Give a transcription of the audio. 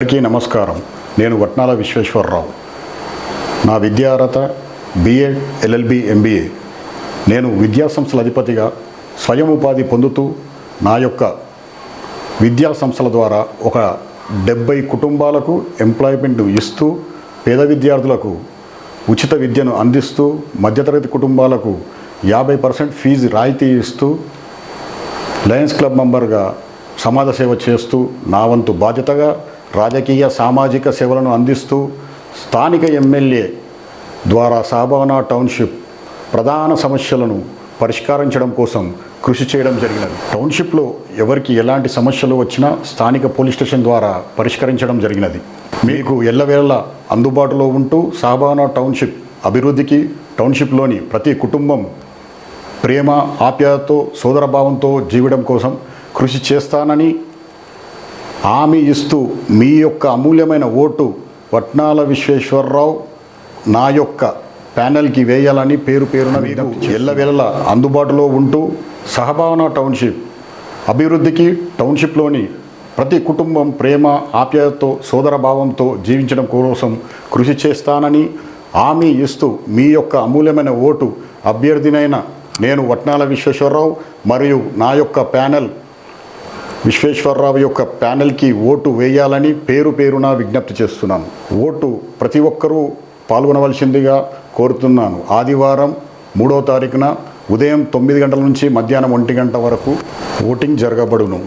అందరికీ నమస్కారం. నేను వట్నాల విశ్వేశ్వరరావు. నా విద్యార్హత బిఎడ్ ఎల్ఎల్బి ఎంబీఏ నేను విద్యా సంస్థల అధిపతిగా స్వయం ఉపాధి పొందుతూ నా యొక్క విద్యా సంస్థల ద్వారా ఒక డెబ్బై కుటుంబాలకు ఎంప్లాయ్మెంట్ ఇస్తూ పేద విద్యార్థులకు ఉచిత విద్యను అందిస్తూ మధ్యతరగతి కుటుంబాలకు యాభై పర్సెంట్ ఫీజు రాయితీ ఇస్తూ లయన్స్ క్లబ్ మెంబర్గా సమాజ సేవ చేస్తూ నా వంతు బాధ్యతగా రాజకీయ సామాజిక సేవలను అందిస్తూ స్థానిక ఎమ్మెల్యే ద్వారా సాబానా టౌన్షిప్ ప్రధాన సమస్యలను పరిష్కరించడం కోసం కృషి చేయడం జరిగినది. టౌన్షిప్లో ఎవరికి ఎలాంటి సమస్యలు వచ్చినా స్థానిక పోలీస్ స్టేషన్ ద్వారా పరిష్కరించడం జరిగినది. మీకు ఎల్లవేళ అందుబాటులో ఉంటూ సాబానా టౌన్షిప్ అభివృద్ధికి టౌన్షిప్లోని ప్రతి కుటుంబం ప్రేమ ఆప్యాయతతో సోదరభావంతో జీవడం కోసం కృషి చేస్తానని హామీ ఇస్తూ మీ యొక్క అమూల్యమైన ఓటు వట్నాల విశ్వేశ్వరరావు నా యొక్క ప్యానెల్కి వేయాలని పేరు పేరున మీకు ఎల్లవేళలా అందుబాటులో ఉంటూ సహభావన టౌన్షిప్ అభివృద్ధికి టౌన్షిప్లోని ప్రతి కుటుంబం ప్రేమ ఆప్యాయతతో సోదరభావంతో జీవించడం కోసం కృషి చేస్తానని హామీ ఇస్తూ మీ యొక్క అమూల్యమైన ఓటు అభ్యర్థినైన నేను వట్నాల విశ్వేశ్వరరావు మరియు నా యొక్క ప్యానెల్ విశ్వేశ్వరరావు యొక్క ప్యానెల్కి ఓటు వేయాలని పేరు పేరున విజ్ఞప్తి చేస్తున్నాను. ఓటు ప్రతి ఒక్కరూ పాల్గొనవలసిందిగా కోరుతున్నాను. ఆదివారం మూడో తారీఖున ఉదయం తొమ్మిది గంటల నుంచి మధ్యాహ్నం ఒంటి గంట వరకు ఓటింగ్ జరగబడును.